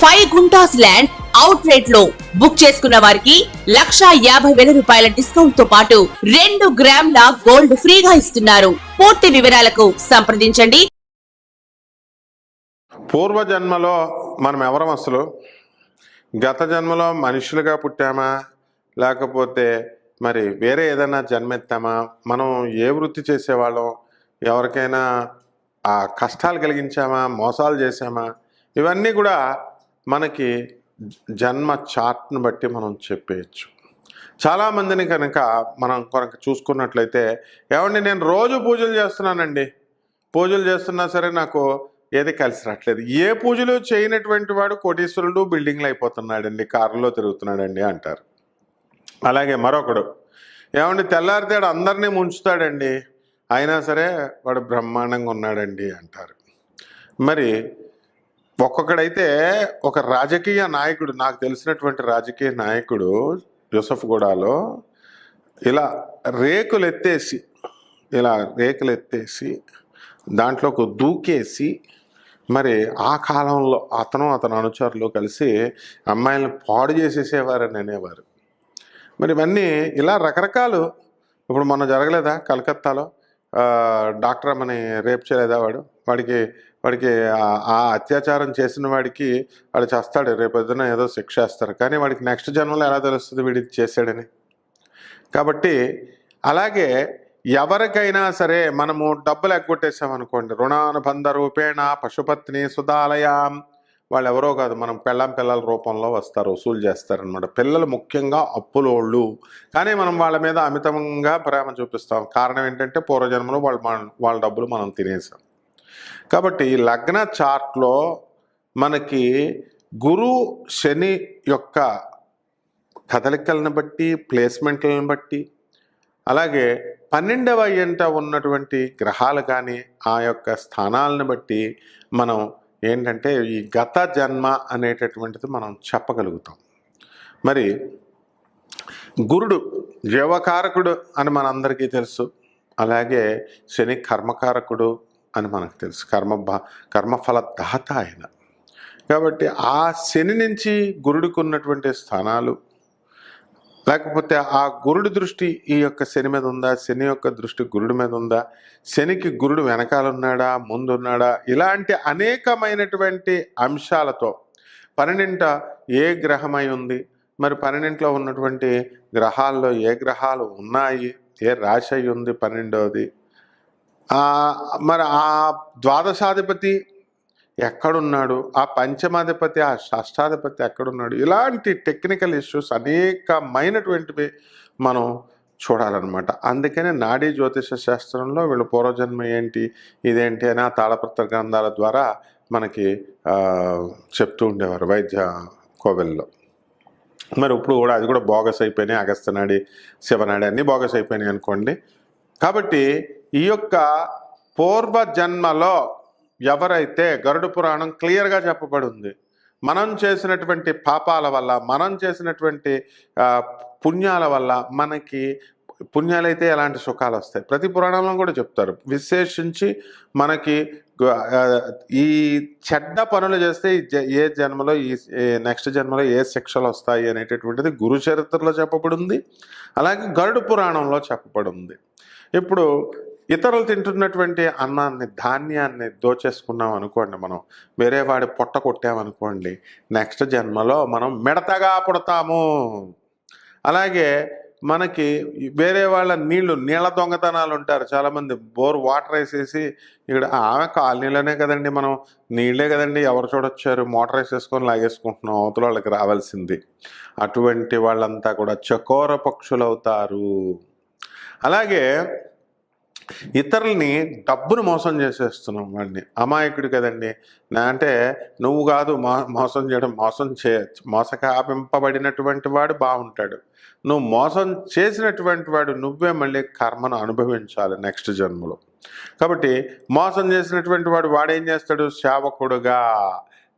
Five guntas land out రేట్లో book చేసుకున్న వారికి లక్ష యాభై వేల రూపాయల డిస్కౌంట్తో పాటు రెండు గ్రాముల గోల్డ్ ఫ్రీగా ఇస్తున్నారు. పూర్తి వివరాలకు సంప్రదించండి. పూర్వ జన్మలో మనం ఎవరం అసలు? గత జన్మలో మనుషులుగా పుట్టామా? లేకపోతే మరి వేరే ఏదైనా జన్మెత్తామా? మనం ఏ వృత్తి చేసేవాళ్ళం? ఎవరికైనా ఆ కష్టాలు కలిగించామా? మోసాలు చేసామా ఇవన్నీ కూడా మనకి జన్మ చార్ట్ను బట్టి మనం చెప్పేయచ్చు. చాలామందిని కనుక మనం కనుక చూసుకున్నట్లయితే ఏమండి నేను రోజు పూజలు చేస్తున్నానండి. పూజలు చేస్తున్నా సరే నాకు ఏది కలిసి రావట్లేదు ఏ పూజలు చేయనటువంటి వాడు కోటీశ్వరుడు బిల్డింగ్లు అయిపోతున్నాడండి కారులో తిరుగుతున్నాడండి అంటారు. అలాగే మరొకడు ఏమండి తెల్లారితేడు అందరినీ ముంచుతాడండి అయినా సరే వాడు బ్రహ్మాండంగా ఉన్నాడండి అంటారు. మరి ఒక్కొక్కడైతే ఒక రాజకీయ నాయకుడు నాకు తెలిసినటువంటి రాజకీయ నాయకుడు యూసఫ్ గూడాలో ఇలా రేకులు ఎత్తేసి ఇలా రేకులు ఎత్తేసి దాంట్లోకి దూకేసి మరి ఆ కాలంలో అతను అతని అనుచరులు కలిసి అమ్మాయిలను పాడు చేసేసేవారని అనేవారు. మరి ఇవన్నీ ఇలా రకరకాలు. ఇప్పుడు మొన్న జరగలేదా కలకత్తాలో? డాక్టర్ అమ్మని రేప్ చేయలేదా వాడు? వాడికి వాడికి ఆ- అత్యాచారం చేసిన వాడికి వాడు చేస్తాడు. రేపొద్దున ఏదో శిక్ష వేస్తారు. కానీ వాడికి నెక్స్ట్ జన్మలో ఎలా తెలుస్తుంది వీడి చేశాడని? కాబట్టి అలాగే ఎవరికైనా సరే మనము డబ్బులు ఎగ్గొట్టేసామనుకోండి రుణానుబంధ రూపేణ పశుపత్ని సుధాలయం. వాళ్ళు ఎవరో కాదు మనం పెళ్ళం పిల్లల రూపంలో వస్తారు వసూలు చేస్తారనమాట పిల్లలు ముఖ్యంగా అప్పులోళ్ళు. కానీ మనం వాళ్ళ మీద అమితంగా ప్రేమ చూపిస్తాం. కారణం ఏంటంటే పూర్వజన్మలో వాళ్ళు వాళ్ళ డబ్బులు మనం తినేసాం కాబట్టి ఈ లగ్న చార్ట్లో మనకి గురు శని యొక్క కదలికలను బట్టి ప్లేస్మెంట్లను బట్టి అలాగే పన్నెండవ ఎంట ఉన్నటువంటి గ్రహాలు కానీ ఆ యొక్క స్థానాలను బట్టి మనం ఏంటంటే ఈ గత జన్మ అనేటటువంటిది మనం చెప్పగలుగుతాం. మరి గురుడు జీవకారకుడు అని మనందరికీ తెలుసు. అలాగే శని కర్మకారకుడు అని మనకు తెలుసు. కర్మ కర్మఫల దాత ఆయన. కాబట్టి ఆ శని నుంచి గురుడికి ఉన్నటువంటి స్థానాలు లేకపోతే ఆ గురుడి దృష్టి ఈ యొక్క శని మీద ఉందా శని యొక్క దృష్టి గురుడి మీద ఉందా శనికి గురుడు వెనకాలన్నాడా ముందున్నాడా ఇలాంటి అనేకమైనటువంటి అంశాలతో పన్నెంట ఏ గ్రహమై ఉంది మరి పన్నెంట్లో ఉన్నటువంటి గ్రహాల్లో ఏ గ్రహాలు ఉన్నాయి ఏ రాశి ఉంది పన్నెండవది మరి ఆ ద్వాదశాధిపతి ఎక్కడున్నాడు? ఆ పంచమాధిపతి ఆ షష్టాధిపతి ఎక్కడున్నాడు? ఇలాంటి టెక్నికల్ ఇష్యూస్ అనేకమైనటువంటివి మనం చూడాలన్నమాట. అందుకనే నాడీ జ్యోతిష శాస్త్రంలో వీళ్ళు పూర్వజన్మ ఏంటి ఇదేంటి అని ఆ తాళపత్ర గ్రంథాల ద్వారా మనకి చెప్తూ ఉండేవారు వైద్య కోవెల్లో. మరి ఇప్పుడు కూడా అది కూడా బోగస్ అయిపోయినాయి. అగస్తనాడి శివనాడి అన్నీ బోగస్ అయిపోయినాయి అనుకోండి. కాబట్టి ఈ యొక్క పూర్వ జన్మలో ఎవరైతే గరుడు పురాణం క్లియర్గా చెప్పబడింది మనం చేసినటువంటి పాపాల వల్ల మనం చేసినటువంటి పుణ్యాల వల్ల మనకి పుణ్యాలైతే ఎలాంటి సుఖాలు వస్తాయి? ప్రతి పురాణంలో కూడా చెప్తారు. విశేషించి మనకి ఈ చెడ్డ పనులు చేస్తే ఈ జ- ఏ జన్మలో ఈ నెక్స్ట్ జన్మలో ఏ శిక్షలు వస్తాయి అనేటటువంటిది గురు చరిత్రలో చెప్పబడింది. అలాగే గరుడు పురాణంలో చెప్పబడింది. ఇప్పుడు ఇతరులు తింటున్నటువంటి అన్నాన్ని ధాన్యాన్ని దోచేసుకున్నాం అనుకోండి మనం వేరే వాడి పొట్ట కొట్టామనుకోండి నెక్స్ట్ జన్మలో మనం మిడతగా పుడతాము. అలాగే మనకి వేరే వాళ్ళ నీళ్ళు నీళ్ళ దొంగతనాలు ఉంటారు. చాలామంది బోర్ వాటర్ వేసేసి ఇక్కడ ఆమె కాలనీలోనే కదండి మనం నీళ్ళే కదండి ఎవరు చూడొచ్చారు? మోటార్ వేసేసుకొని లాగేసుకుంటున్నాం అవతల వాళ్ళకి రావాల్సింది. అటువంటి వాళ్ళంతా కూడా చకోర పక్షులు అవుతారు అలాగే ఇతరుల్ని డబ్బును మోసం చేసేస్తున్నాం వాడిని. అమాయకుడు కదండి. నా అంటే నువ్వు కాదు మో మోసం చేయడం మోసం చే మోసకాపింపబడినటువంటి వాడు బాగుంటాడు. నువ్వు మోసం చేసినటువంటి వాడు నువ్వే మళ్ళీ కర్మను అనుభవించాలి నెక్స్ట్ జన్మలో. కాబట్టి మోసం చేసినటువంటి వాడు వాడేం చేస్తాడు? సేవకుడుగా.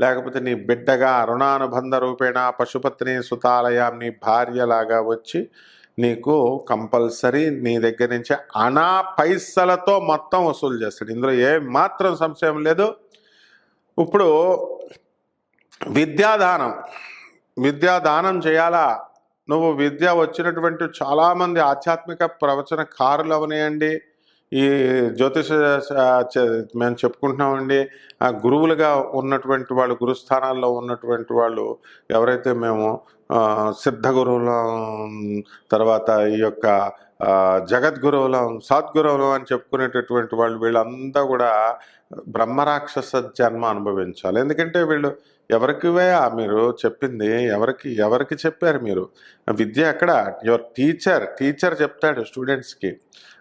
లేకపోతే నీ బిడ్డగా రుణానుబంధ రూపేణ పశుపత్ని సుతాలయం నీ భార్యలాగా వచ్చి నీకు కంపల్సరీ నీ దగ్గర నుంచి అనా పైసలతో మొత్తం వసూలు చేస్తాడు. ఇందులో ఏ మాత్రం సంశయం లేదు. ఇప్పుడు విద్యాదానం విద్యాదానం చేయాలా? నువ్వు విద్య వచ్చినటువంటి చాలామంది ఆధ్యాత్మిక ప్రవచనకారులు అవనియండి. ఈ జ్యోతిష మేము చెప్పుకుంటున్నామండి. ఆ గురువులుగా ఉన్నటువంటి వాళ్ళు గురుస్థానాల్లో ఉన్నటువంటి వాళ్ళు ఎవరైతే మేము సిద్ధగురువుల తర్వాత ఈ యొక్క జగద్గురువులం సద్గురువులం అని చెప్పుకునేటటువంటి వాళ్ళు వీళ్ళంతా కూడా బ్రహ్మరాక్షస జన్మ అనుభవించాలి. ఎందుకంటే వీళ్ళు ఎవరికివే మీరు చెప్పింది ఎవరికి ఎవరికి చెప్పారు మీరు? విద్య ఎక్కడ? యువర్ టీచర్ టీచర్ చెప్తాడు స్టూడెంట్స్కి.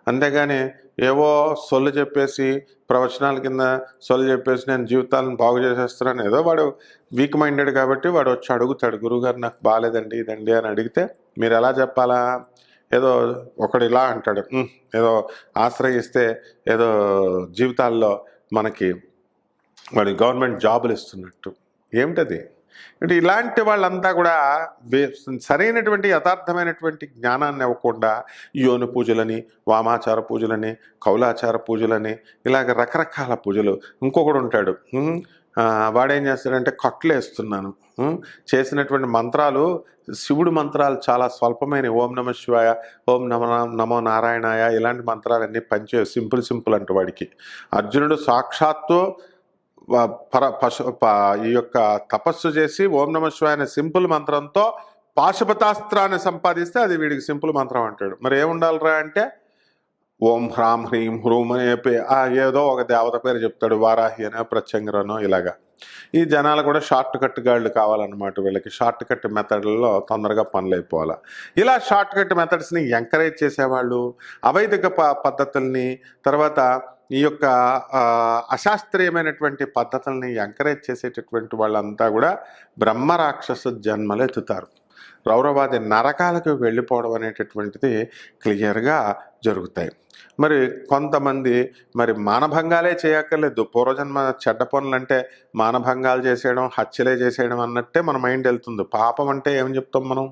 అంతేగాని ఏవో సొల్లు చెప్పేసి ప్రవచనాల కింద సొల్లు చెప్పేసి నేను జీవితాలను బాగు చేసేస్తున్నాను. ఏదో వాడు వీక్ మైండెడ్ కాబట్టి వాడు వచ్చి అడుగుతాడు గురువుగారు నాకు బాగాలేదండి ఇదండి అని అడిగితే మీరు ఎలా చెప్పాలా? ఏదో ఒకడు ఇలా అంటాడు. ఏదో ఆశ్రయిస్తే ఏదో జీవితాల్లో మనకి వాడి గవర్నమెంట్ జాబులు ఇస్తున్నట్టు. ఏమిటది? అంటే ఇలాంటి వాళ్ళంతా కూడా సరైనటువంటి యథార్థమైనటువంటి జ్ఞానాన్ని ఇవ్వకుండా యోని పూజలని వామాచార పూజలని కౌలాచార పూజలని ఇలాగ రకరకాల పూజలు. ఇంకొకడు ఉంటాడు. వాడేం చేస్తాడంటే కట్లు వేస్తున్నాను. చేసినటువంటి మంత్రాలు శివుడు మంత్రాలు చాలా స్వల్పమైన ఓం నమ శివాయ ఓం నమ నమో నారాయణాయ ఇలాంటి మంత్రాలన్నీ పనిచేయ సింపుల్ సింపుల్ అంట వాడికి. అర్జునుడు సాక్షాత్తు పర పశు ఈ యొక్క తపస్సు చేసి ఓం నమ శివాయ అనే సింపుల్ మంత్రంతో పాశుపతాస్త్రాన్ని సంపాదిస్తే అది వీడికి సింపుల్ మంత్రం అంటాడు. మరి ఏముండాలిరా అంటే ఓం హ్రాం హ్రీం హ్రూం అనే పే- ఏదో ఒక దేవత పేరు చెప్తాడు వారాహి అనే ప్రత్యంగరనో ఇలాగా. ఈ జనాలు కూడా షార్ట్ కట్ గాళ్ళు కావాలన్నమాట వీళ్ళకి. షార్ట్ కట్ మెథడ్లలో తొందరగా పనులు అయిపోవాలి ఇలా షార్ట్ కట్ మెథడ్స్ని ఎంకరేజ్ చేసేవాళ్ళు అవైదిక ప పద్ధతుల్ని తర్వాత ఈ యొక్క అశాస్త్రీయమైనటువంటి పద్ధతుల్ని ఎంకరేజ్ చేసేటటువంటి వాళ్ళంతా కూడా బ్రహ్మరాక్షస జన్మలు ఎత్తుతారు రౌరవాది నరకాలకు వెళ్ళిపోవడం అనేటటువంటిది క్లియర్గా జరుగుతాయి. మరి కొంతమంది మరి మానభంగాలే చేయక్కర్లేదు. పూర్వజన్మ చెడ్డ పనులు అంటే మానభంగాలు చేసేయడం హత్యలే చేసేయడం అన్నట్టే మన మైండ్ వెళ్తుంది. పాపం అంటే ఏం చెప్తాం మనం?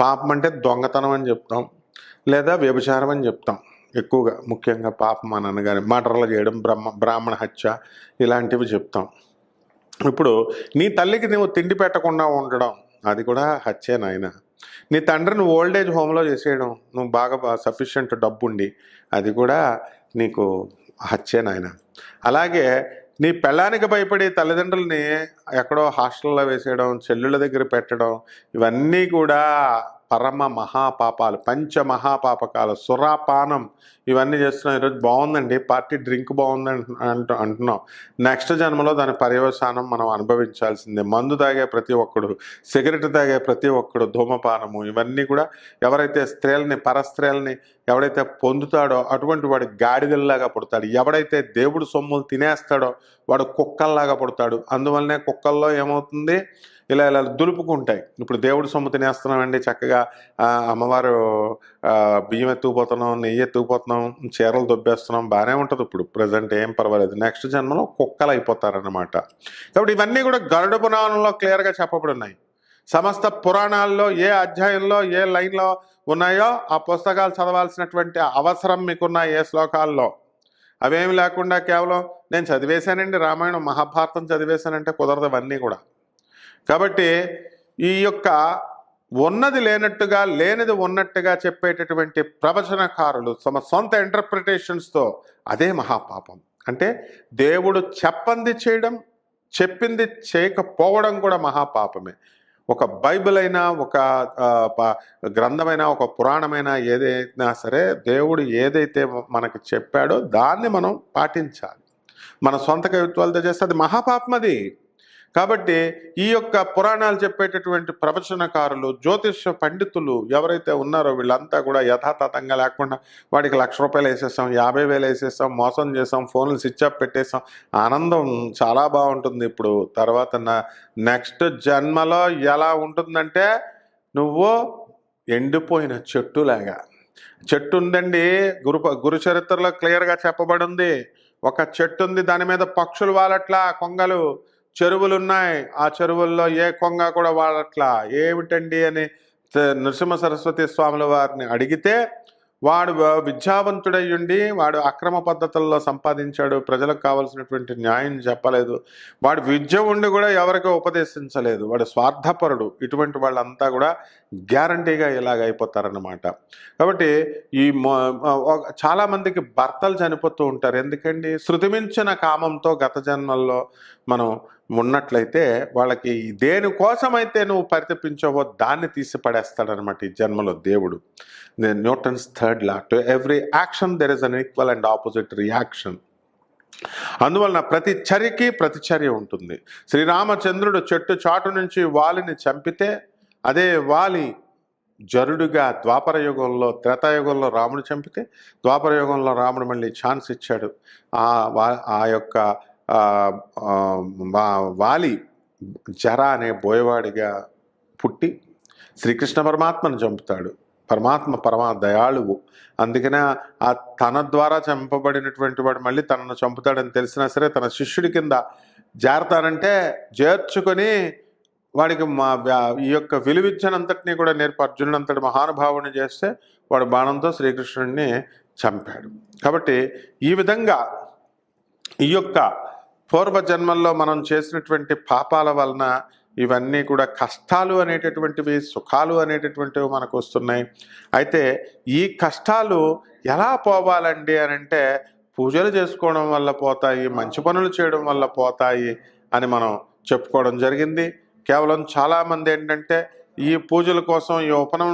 పాపం అంటే దొంగతనం అని చెప్తాం. లేదా వ్యభిచారం అని చెప్తాం. ఎక్కువగా ముఖ్యంగా పాపం అని అనగానే మటర్లు చేయడం బ్రహ్మ బ్రాహ్మణ హత్య ఇలాంటివి చెప్తాం. ఇప్పుడు నీ తల్లికి నువ్వు తిండి పెట్టకుండా ఉండడం అది కూడా హత్యే నాయన. నీ తండ్రిని ఓల్డ్ ఏజ్ హోమ్లో చేసేయడం నువ్వు బాగా సఫిషియంట్ డబ్బుండి అది కూడా నీకు హత్యే నాయన. అలాగే నీ పెళ్ళానికి భయపడి తల్లిదండ్రుల్ని ఎక్కడో హాస్టల్లో వేసేయడం చెల్లుల దగ్గర పెట్టడం ఇవన్నీ కూడా పరమ మహాపాపాలు పంచ మహాపాపకాలు సురాపానం ఇవన్నీ చేస్తున్నాం. ఈరోజు బాగుందండి. పార్టీ డ్రింక్ బాగుంది అంటు అంటున్నాం. నెక్స్ట్ జన్మలో దాని పర్యవసానం మనం అనుభవించాల్సిందే. మందు తాగే ప్రతి ఒక్కడు సిగరెట్ తాగే ప్రతి ఒక్కడు ధూమపానము ఇవన్నీ కూడా ఎవరైతే స్త్రీలని పరస్త్రీలని ఎవడైతే పొందుతాడో అటువంటి వాడు గాడిదల్లాగా పుడతాడు. ఎవడైతే దేవుడు సొమ్ములు తినేస్తాడో వాడు కుక్కల్లాగా పుడతాడు. అందువల్లనే కుక్కల్లో ఏమవుతుంది? ఇలా ఇలా దులుపుకుంటాయి ఇప్పుడు దేవుడు సొమ్ము తినేస్తున్నామండి చక్కగా అమ్మవారు బియ్యం ఎత్తుకుపోతున్నాం నెయ్యి ఎత్తుకుపోతున్నాం చీరలు దొబ్బేస్తున్నాం బాగానే ఉంటుంది ఇప్పుడు ప్రజెంట్ ఏం పర్వాలేదు. నెక్స్ట్ జన్మలో కుక్కలు అయిపోతారన్నమాట. కాబట్టి ఇవన్నీ కూడా గరుడ పురాణంలో క్లియర్గా చెప్పబడి ఉన్నాయి సమస్త పురాణాల్లో ఏ అధ్యాయంలో ఏ లైన్లో ఉన్నాయో ఆ పుస్తకాలు చదవాల్సినటువంటి అవసరం మీకున్న ఏ శ్లోకాల్లో. అవేమి లేకుండా కేవలం నేను చదివేశానండి రామాయణం మహాభారతం చదివేశానంటే కుదరదు అవన్నీ కూడా. కాబట్టి ఈ యొక్క ఉన్నది లేనట్టుగా లేనిది ఉన్నట్టుగా చెప్పేటటువంటి ప్రవచనకారులు తమ సొంత ఇంటర్ప్రిటేషన్స్తో అదే మహాపాపం. అంటే దేవుడు చెప్పంది చేయడం చెప్పింది చేయకపోవడం కూడా మహాపాపమే. ఒక బైబిల్ అయినా ఒక ప- గ్రంథమైనా ఒక పురాణమైనా ఏదైనా సరే దేవుడు ఏదైతే మనకు చెప్పాడో దాన్ని మనం పాటించాలి. మన సొంత కవిత్వాలతో చేస్తే అది మహాపాపం అది. కాబట్టి ఈ యొక్క పురాణాలు చెప్పేటటువంటి ప్రవచనకారులు జ్యోతిష పండితులు ఎవరైతే ఉన్నారో వీళ్ళంతా కూడా యథాతథంగా లేకుండా వాడికి లక్ష రూపాయలు వేసేసాం యాభై వేలు వేసేసాం మోసం చేసాం ఫోన్లు స్విచ్ ఆఫ్ పెట్టేసాం ఆనందం చాలా బాగుంటుంది ఇప్పుడు. తర్వాత నెక్స్ట్ జన్మలో ఎలా ఉంటుందంటే నువ్వు ఎండిపోయిన చెట్టులాగా. చెట్టు ఉందండి గురు గురు చరిత్రలో క్లియర్గా చెప్పబడి ఉంది ఒక చెట్టు ఉంది దాని మీద పక్షులు వాలట్లా కొంగలు. చెరువులు ఉన్నాయి ఆ చెరువుల్లో ఏ కొంగ కూడా వాడట్లా? ఏమిటండి అని నృసింహ సరస్వతి స్వాముల వారిని అడిగితే వాడు విద్యావంతుడయ్యుండి వాడు అక్రమ పద్ధతుల్లో సంపాదించాడు ప్రజలకు కావాల్సినటువంటి న్యాయం చెప్పలేదు. వాడు విద్య ఉండి కూడా ఎవరికి ఉపదేశించలేదు. వాడు స్వార్థపరుడు. ఇటువంటి వాళ్ళంతా కూడా గ్యారంటీగా ఇలాగ అయిపోతారనమాట కాబట్టి ఈ చాలామందికి భర్తలు చనిపోతూ ఉంటారు. ఎందుకండి? శృతిమించిన కామంతో గత జన్మల్లో మనం ఉన్నట్లయితే వాళ్ళకి దేనికోసమైతే నువ్వు పరితపించావో దాన్ని తీసి పడేస్తాడనమాట ఈ జన్మలో దేవుడు. Newton's third law to every action there is an equal and opposite reaction. అందువలన ప్రతి చర్యకి ప్రతిచర్య ఉంటుంది. శ్రీరామచంద్రుడు చెట్టు చాటు నుంచి వాలిని చంపితే అదే వాలి జరుడుగా ద్వాపర యుగంలో త్రేతాయుగంలో రాముడు చంపితే ద్వాపర యుగంలో రాముడు మళ్ళీ ఛాన్స్ ఇచ్చాడు. ఆ వా ఆ యొక్క వాలి జర అనే బోయవాడిగా పుట్టి శ్రీకృష్ణ పరమాత్మను చంపుతాడు. పరమాత్మ పరమా దయాళువు అందుకనే ఆ తన ద్వారా చంపబడినటువంటి వాడు మళ్ళీ తనను చంపుతాడని తెలిసినా సరే తన శిష్యుడి కింద చేరతానంటే చేర్చుకొని వాడికి మా ఈ యొక్క విలువిద్యనంతటినీ కూడా నేర్పి అర్జునుడంతటి మహానుభావుని చేస్తే వాడు బాణంతో శ్రీకృష్ణుడిని చంపాడు. కాబట్టి ఈ విధంగా ఈ యొక్క పూర్వ జన్మల్లో మనం చేసినటువంటి పాపాల వలన ఇవన్నీ కూడా కష్టాలు అనేటటువంటివి సుఖాలు అనేటటువంటివి మనకు వస్తున్నాయి. అయితే ఈ కష్టాలు ఎలా పోవాలండి అని అంటే పూజలు చేసుకోవడం వల్ల పోతాయి మంచి పనులు చేయడం వల్ల పోతాయి అని మనం చెప్పుకోవడం జరిగింది. కేవలం చాలామంది ఏంటంటే ఈ పూజల కోసం ఈ ఉపనం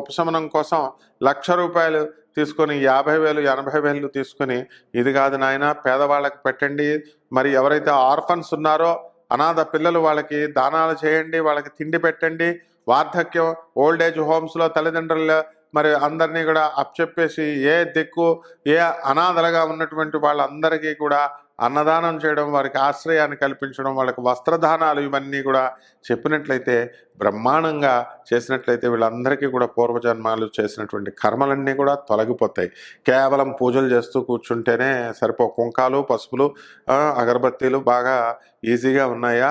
ఉపశమనం కోసం లక్ష రూపాయలు తీసుకొని యాభై వేలు ఎనభై వేలు తీసుకొని ఇది కాదు నాయన పేదవాళ్ళకి పెట్టండి. మరి ఎవరైతే ఆర్ఫన్స్ ఉన్నారో అనాథ పిల్లలు వాళ్ళకి దానాలు చేయండి వాళ్ళకి తిండి పెట్టండి. వార్ధక్యం ఓల్డ్ ఏజ్ హోమ్స్లో తల్లిదండ్రులు మరి అందరినీ కూడా అప్పచెప్పేసి ఏ దిక్కు ఏ అనాథలుగా ఉన్నటువంటి వాళ్ళందరికీ కూడా అన్నదానం చేయడం వారికి ఆశ్రయాన్ని కల్పించడం వాళ్ళకి వస్త్రదానాలు ఇవన్నీ కూడా చెప్పినట్లయితే బ్రహ్మాండంగా చేసినట్లయితే వీళ్ళందరికీ కూడా పూర్వజన్మాలు చేసినటువంటి కర్మలన్నీ కూడా తొలగిపోతాయి. కేవలం పూజలు చేస్తూ కూర్చుంటేనే సరిపో కుంకాలు పసుపులు అగరబత్తీలు బాగా ఈజీగా ఉన్నాయా?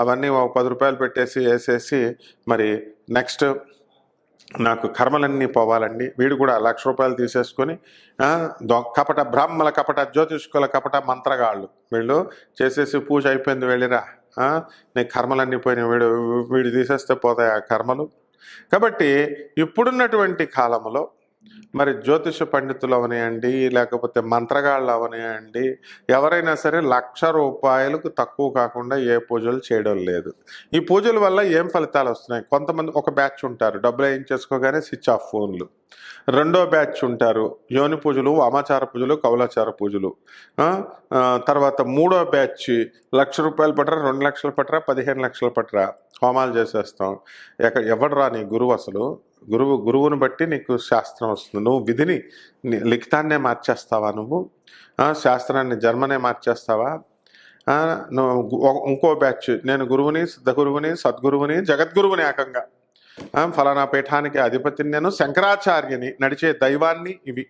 అవన్నీ ఒక పది రూపాయలు పెట్టేసి వేసేసి మరి నెక్స్ట్ నాకు కర్మలన్నీ పోవాలండి. వీడు కూడా లక్ష రూపాయలు తీసేసుకొని దొ- కపట బ్రాహ్మల కపట జ్యోతిష్కుల కపట మంత్రగాళ్ళు వీళ్ళు చేసేసి పూజ అయిపోయింది వెళ్ళిరా. నీ కర్మలన్నీ పోయినాయి. వీడు వీడు తీసేస్తే పోతాయి ఆ కర్మలు. కాబట్టి ఇప్పుడున్నటువంటి కాలంలో మరి జ్యోతిష పండితులు అవనియండి లేకపోతే మంత్రగాళ్ళు అవనియండి ఎవరైనా సరే లక్ష రూపాయలకు తక్కువ కాకుండా ఏ పూజలు చేయడం లేదు. ఈ పూజల వల్ల ఏం ఫలితాలు వస్తున్నాయి? కొంతమంది ఒక బ్యాచ్ ఉంటారు డబ్బులు వేయించేసుకోగానే స్విచ్ ఆఫ్ ఫోన్లు. రెండో బ్యాచ్ ఉంటారు యోని పూజలు వామాచార పూజలు కౌలాచార పూజలు. తర్వాత మూడో బ్యాచ్ లక్ష రూపాయలు పట్టరా రెండు లక్షలు పట్టరా పదిహేను లక్షలు పట్టరా హోమాలు చేసేస్తాం. ఎక్కడ ఎవడరా నీ గురువు అసలు? గురువు గురువుని బట్టి నీకు శాస్త్రం వస్తుంది. నువ్వు విధిని లిఖితాన్నే మార్చేస్తావా నువ్వు? శాస్త్రాన్ని జన్మనే మార్చేస్తావా? నువ్వు ఇంకో బ్యాచ్ నేను గురువుని సిద్ధ గురువుని సద్గురువుని జగద్గురువుని ఏకంగా. ఫలానా పీఠానికి అధిపతిని నేను శంకరాచార్యని నడిచే దైవాన్ని ఇవి.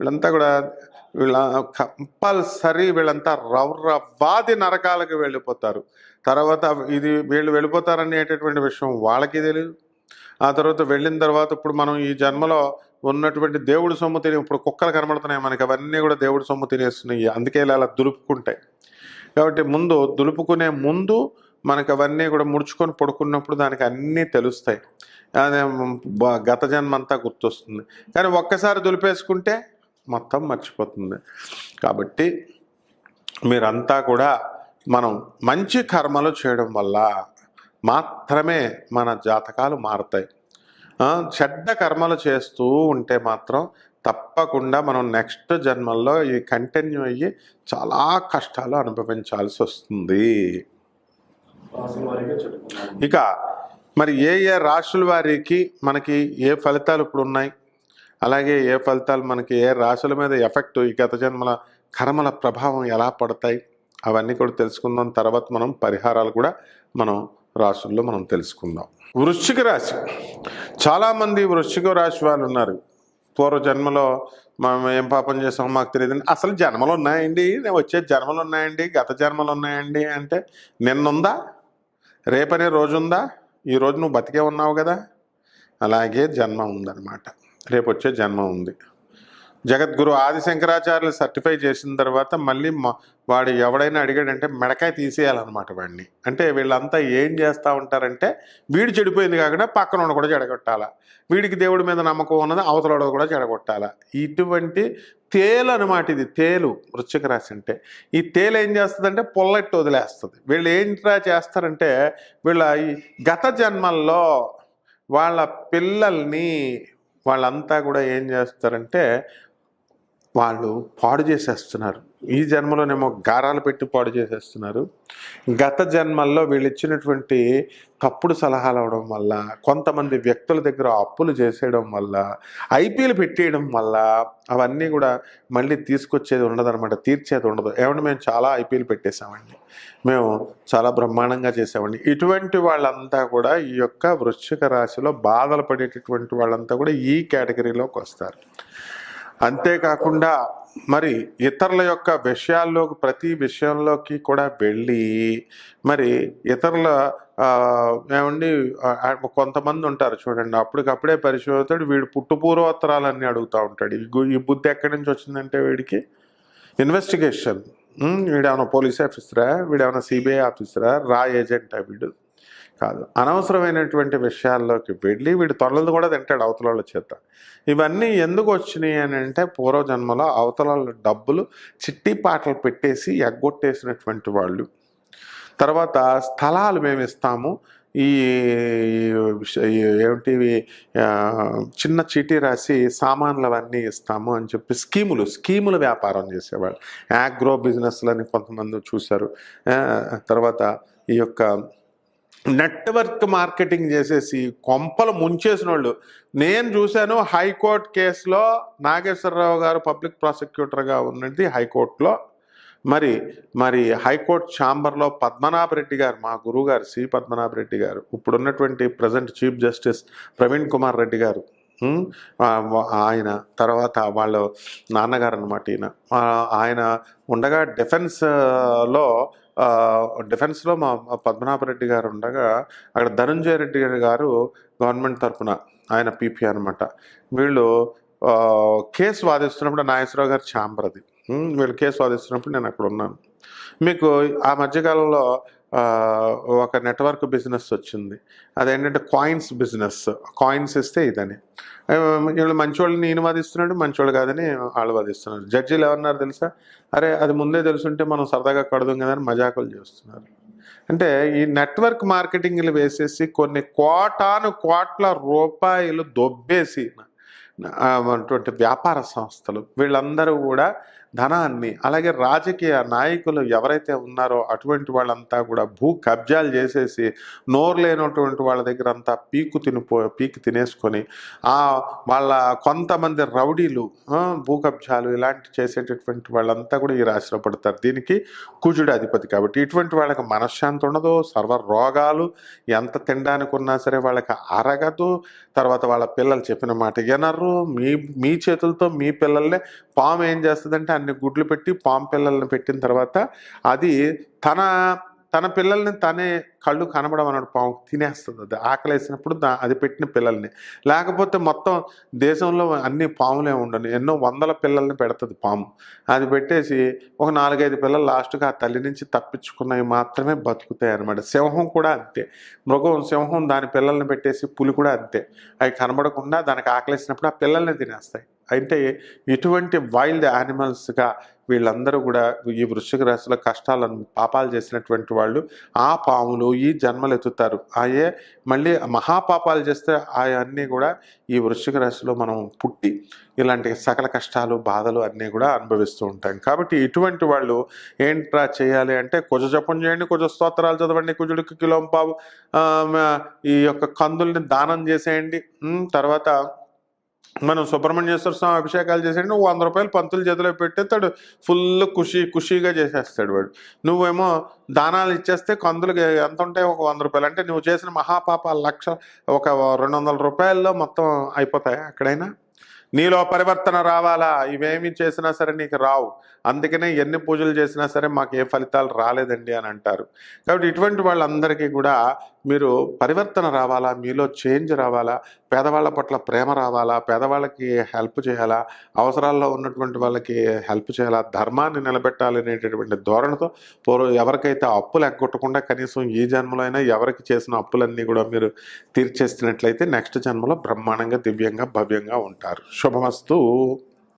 వీళ్ళంతా కూడా వీళ్ళ కంపల్సరీ వీళ్ళంతా రవ్రవాది నరకాలకు వెళ్ళిపోతారు. తర్వాత ఇది వీళ్ళు వెళ్ళిపోతారనేటటువంటి విషయం వాళ్ళకి తెలియదు ఆ తర్వాత వెళ్ళిన తర్వాత ఇప్పుడు మనం ఈ జన్మలో ఉన్నటువంటి దేవుడి సొమ్ము తిని ఇప్పుడు కుక్కలు కనబడుతున్నాయి మనకి. అవన్నీ కూడా దేవుడి సొమ్ము తినేస్తున్నాయి. అందుకే ఇలా అలా దులుపుకుంటాయి. కాబట్టి ముందు దులుపుకునే ముందు మనకు అవన్నీ కూడా ముడుచుకొని పడుకున్నప్పుడు దానికి అన్నీ తెలుస్తాయి. అదే గత జన్మ అంతా గుర్తొస్తుంది. కానీ ఒక్కసారి దులిపేసుకుంటే మొత్తం మర్చిపోతుంది. కాబట్టి మీరంతా కూడా మనం మంచి కర్మలు చేయడం వల్ల మాత్రమే మన జాతకాలు మారుతాయి. చెడ్డ కర్మలు చేస్తూ ఉంటే మాత్రం తప్పకుండా మనం నెక్స్ట్ జన్మల్లో ఈ కంటిన్యూ అయ్యి చాలా కష్టాలు అనుభవించాల్సి వస్తుంది. ఇక మరి ఏ ఏ రాశుల వారికి మనకి ఏ ఫలితాలు ఇప్పుడు ఉన్నాయి? అలాగే ఏ ఫలితాలు మనకి ఏ రాశుల మీద ఎఫెక్ట్ ఈ గత జన్మల కర్మల ప్రభావం ఎలా పడతాయి? అవన్నీ కూడా తెలుసుకుందాం. తర్వాత మనం పరిహారాలు కూడా మనం రాశుల్లో మనం తెలుసుకుందాం. వృశ్చిక రాశి. చాలామంది వృశ్చిక రాశి వాళ్ళు ఉన్నారు. పూర్వ జన్మలో మనం ఏం పాపం చేసామో మాకు తెలియదు అసలు జన్మలు ఉన్నాయండి? వచ్చే జన్మలు ఉన్నాయండి? గత జన్మలు ఉన్నాయండి అంటే నిన్నుందా? రేపనే రోజు ఉందా ఈ రోజు నువ్వు బతికే ఉన్నావు కదా? అలాగే జన్మ ఉందన్నమాట. రేపు వచ్చే జన్మ ఉంది. జగద్గురు ఆది శంకరాచార్యులు సర్టిఫై చేసిన తర్వాత మళ్ళీ వాడు ఎవడైనా అడిగాడంటే మెడకాయ తీసేయాలన్నమాట వాడిని. అంటే వీళ్ళంతా ఏం చేస్తూ ఉంటారంటే వీడు చెడిపోయింది కాకుండా పక్కన ఉన్న కూడా చెడగొట్టాలా. వీడికి దేవుడి మీద నమ్మకం ఉన్నది అవతల కూడా చెడగొట్టాలా. ఇటువంటి తేలు అనమాట ఇది. తేలు వృశ్చిక రాశి అంటే. ఈ తేలు ఏం చేస్తుందంటే పొల్లెట్టు వదిలేస్తుంది. వీళ్ళు ఏంట్రా చేస్తారంటే వీళ్ళ ఈ గత జన్మల్లో వాళ్ళ పిల్లల్ని వాళ్ళంతా కూడా ఏం చేస్తారంటే వాళ్ళు పాడు చేసేస్తున్నారు. ఈ జన్మలోనేమో గారాలు పెట్టి పాడు చేసేస్తున్నారు. గత జన్మల్లో వీళ్ళు ఇచ్చినటువంటి తప్పుడు సలహాలు అవడం వల్ల కొంతమంది వ్యక్తుల దగ్గర అప్పులు చేసేయడం వల్ల ఐపీఎల్ పెట్టేయడం వల్ల అవన్నీ కూడా మళ్ళీ తీసుకొచ్చేది ఉండదన్నమాట తీర్చేది ఉండదు. ఏమంటే మేము చాలా ఐపీఎల్ పెట్టేశామండి. మేము చాలా బ్రహ్మాండంగా చేసామండి ఇటువంటి వాళ్ళంతా కూడా ఈ యొక్క వృశ్చిక రాశిలో బాధలు పడేటటువంటి వాళ్ళంతా కూడా ఈ కేటగిరీలోకి వస్తారు. అంతేకాకుండా మరి ఇతరుల యొక్క విషయాల్లోకి ప్రతి విషయంలోకి కూడా వెళ్ళి మరి ఇతరుల ఏమండి కొంతమంది ఉంటారు చూడండి అప్పటికప్పుడే పరిచయం అవుతాడు వీడు పుట్టు పూర్వోత్తరాలన్నీ అడుగుతూ ఉంటాడు. ఈ ఈ బుద్ధి ఎక్కడి నుంచి వచ్చిందంటే వీడికి? ఇన్వెస్టిగేషన్. వీడేమైనా పోలీస్ ఆఫీసరా? వీడేమైనా సిబిఐ ఆఫీసరా? రా ఏజెంటా వీడు? కాదు. అనవసరమైనటువంటి విషయాల్లోకి వెళ్ళి వీడు తొలలు కూడా తింటాడు అవతల చేత. ఇవన్నీ ఎందుకు వచ్చినాయి అని అంటే పూర్వజన్మలో అవతల డబ్బులు చిట్టి పాటలు పెట్టేసి ఎగ్గొట్టేసినటువంటి వాళ్ళు. తర్వాత స్థలాలు మేము ఇస్తాము. ఈ ఏమిటి చిన్న చీటీ రాసి సామాన్లు అవన్నీ ఇస్తాము అని చెప్పి స్కీములు స్కీముల వ్యాపారం చేసేవాళ్ళు. యాగ్రో బిజినెస్లని కొంతమంది చూశారు. తర్వాత ఈ యొక్క నెట్వర్క్ మార్కెటింగ్ చేసేసి కొంపలు ముంచేసిన వాళ్ళు నేను చూశాను హైకోర్టు కేసులో నాగేశ్వరరావు గారు పబ్లిక్ ప్రాసిక్యూటర్గా ఉన్నది హైకోర్టులో. మరి మరి హైకోర్టు ఛాంబర్లో పద్మనాభ రెడ్డి గారు మా గురువు గారు సి పద్మనాభ రెడ్డి గారు ఇప్పుడున్నటువంటి present chief justice Praveen Kumar Reddy గారు ఆయన తర్వాత వాళ్ళ నాన్నగారు అనమాట ఈయన. ఆయన ఉండగా డిఫెన్స్లో డిఫెన్స్లో మా పద్మనాభరెడ్డి గారు ఉండగా అక్కడ ధనంజయ రెడ్డి గారు గవర్నమెంట్ తరఫున ఆయన పీపీ అనమాట వీళ్ళు కేసు వాదిస్తున్నప్పుడు నాగేశ్వరరావు గారి ఛాంబర్ అది. వీళ్ళు కేసు వాదిస్తున్నప్పుడు నేను అక్కడ ఉన్నాను. మీకు ఆ మధ్యకాలంలో ఒక నెట్వర్క్ బిజినెస్ వచ్చింది. అదేంటంటే కాయిన్స్ బిజినెస్. కాయిన్స్ ఇస్తే ఇదని. వీళ్ళు మంచోళ్ళని ఈయన వాదిస్తున్నాడు మంచోళ్ళు కాదని వాళ్ళు వాదిస్తున్నారు. జడ్జీలు ఏమన్నారు తెలుసా? అరే అది ముందే తెలుసుంటే మనం సరదాగా కడదాం కదని మజాకులు చేస్తున్నారు. అంటే ఈ నెట్వర్క్ మార్కెటింగ్లు వేసేసి కొన్ని కోటాను కోట్ల రూపాయలు దొబ్బేసి అటువంటి వ్యాపార సంస్థలు వీళ్ళందరూ కూడా ధనాన్ని అలాగే రాజకీయ నాయకులు ఎవరైతే ఉన్నారో అటువంటి వాళ్ళంతా కూడా భూ కబ్జాలు చేసేసి నోరు లేనటువంటి వాళ్ళ దగ్గర అంతా పీకు తినిపో పీకి తినేసుకొని ఆ వాళ్ళ కొంతమంది రౌడీలు భూ కబ్జాలు ఇలాంటి చేసేటటువంటి వాళ్ళంతా కూడా ఈ రాశిలో పడతారు. దీనికి కుజుడు అధిపతి కాబట్టి ఇటువంటి వాళ్ళకి మనశ్శాంతి ఉండదు సర్వ రోగాలు ఎంత తినడానికి ఉన్నా సరే వాళ్ళకి అరగదు. తర్వాత వాళ్ళ పిల్లలు చెప్పిన మాట వినరు. మీ మీ చేతులతో మీ పిల్లల్ని పాము ఏం చేస్తుందంటే అన్ని గుడ్లు పెట్టి పాము పిల్లల్ని పెట్టిన తర్వాత అది తన తన పిల్లల్ని తనే కళ్ళు కనబడం అన్నాడు పాము తినేస్తుంది అది. ఆకలేసినప్పుడు దా అది పెట్టిన పిల్లల్ని. లేకపోతే మొత్తం దేశంలో అన్ని పాములే ఉండను. ఎన్నో వందల పిల్లల్ని పెడుతుంది పాము. అది పెట్టేసి ఒక నాలుగైదు పిల్లలు లాస్ట్గా ఆ తల్లి నుంచి తప్పించుకున్నవి మాత్రమే బతుకుతాయి అనమాట సింహం కూడా అంతే. మృగం సింహం దాని పిల్లల్ని పెట్టేసి పులి కూడా అంతే. అవి కనబడకుండా దానికి ఆకలేసినప్పుడు ఆ పిల్లల్ని తినేస్తాయి. అంటే ఇటువంటి వైల్డ్ యానిమల్స్గా వీళ్ళందరూ కూడా ఈ వృశ్చిక రాశిలో కష్టాలను పాపాలు చేసినటువంటి వాళ్ళు ఆ పాములు ఈ జన్మలు ఎత్తుతారు. ఆయే మళ్ళీ మహాపాపాలు చేస్తే ఆ అన్నీ కూడా ఈ వృశ్చిక రాశిలో మనం పుట్టి ఇలాంటి సకల కష్టాలు బాధలు అన్నీ కూడా అనుభవిస్తూ ఉంటాం. కాబట్టి ఇటువంటి వాళ్ళు ఏంట్రా చేయాలి అంటే కుజ జపం చేయండి కుజ స్తోత్రాలు చదవండి కుజుడికి కిలోం పావు ఈ యొక్క కందుల్ని దానం చేసేయండి. తర్వాత మనం సుబ్రహ్మణ్యేశ్వర స్వామి అభిషేకాలు చేసాడు నువ్వు వంద రూపాయలు పంతులు చేతిలో పెట్టేస్తాడు. ఫుల్ ఖుషి ఖుషిగా చేసేస్తాడు వాడు. నువ్వేమో దానాలు ఇచ్చేస్తే కందులకి ఎంత ఉంటాయి? ఒక వంద రూపాయలు. అంటే నువ్వు చేసిన మహాపాప లక్ష ఒక రెండు వందల రూపాయల్లో మొత్తం అయిపోతాయి ఎక్కడైనా? నీలో పరివర్తన రావాలా? ఇవేమి చేసినా సరే నీకు రావు. అందుకనే ఎన్ని పూజలు చేసినా సరే మాకు ఏ ఫలితాలు రాలేదండి అని అంటారు. కాబట్టి ఇటువంటి వాళ్ళందరికీ కూడా మీరు పరివర్తన రావాలా? మీలో చేంజ్ రావాలా? పేదవాళ్ళ పట్ల ప్రేమ రావాలా? పేదవాళ్ళకి హెల్ప్ చేయాలా? అవసరాల్లో ఉన్నటువంటి వాళ్ళకి హెల్ప్ చేయాలా? ధర్మాన్ని నిలబెట్టాలనేటటువంటి ధోరణితో పూర్వం ఎవరికైతే అప్పులు ఎగ్గొట్టకుండా కనీసం ఈ జన్మలో అయినా ఎవరికి చేసిన అప్పులన్నీ కూడా మీరు తీర్చేస్తున్నట్లయితే నెక్స్ట్ జన్మలో బ్రహ్మాండంగా దివ్యంగా భవ్యంగా ఉంటారు. శుభమస్తు.